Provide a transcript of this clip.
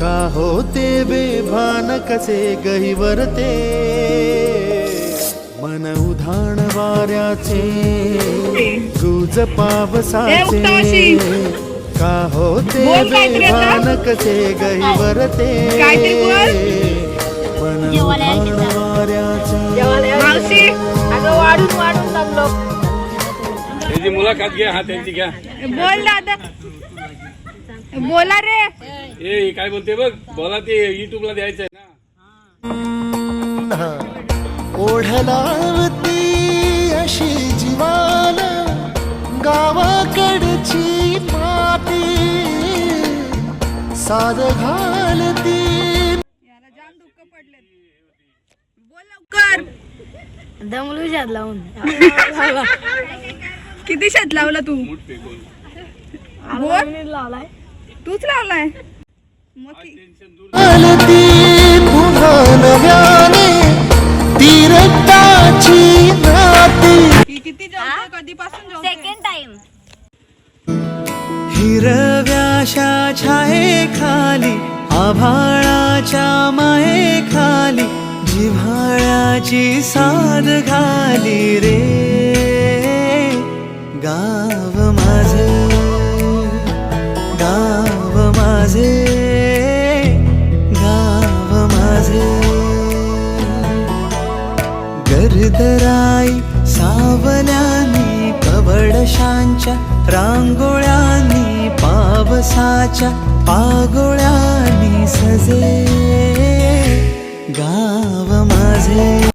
का होते बेभान कसे गहिवरते मन उधाण वाऱ्याचे गुज पावसाचे का होते. बेभान कसे गहिवरते. मन उधाण. वाऱ्याचे. मुलाखत घ्या हा त्यांची घ्या. बोल दादा बोला रे. ए ही काय बोलते बघ? बोला ते युट्यूबला द्यायचंय ना. ओढलावती अशी जीवान गावाकडची माती. साध घालती. याला जाम दुःख पडले बोल लवकर. दमलू शाद लावून. किती शेत लावला तू? बोल. लावलाय. तूच लावलाय. किती जेवतोय कधीपासून जेवतोय सेकंड टाइम हिरव्याशा छाये खाली आभाळाच्या माये खाली जिव्हाळ्याची साध घाली रे. गर्दराई सावल्यानी कवडशांच्या रांगोळ्यांनी पावसाच्या पागोळ्यांनी.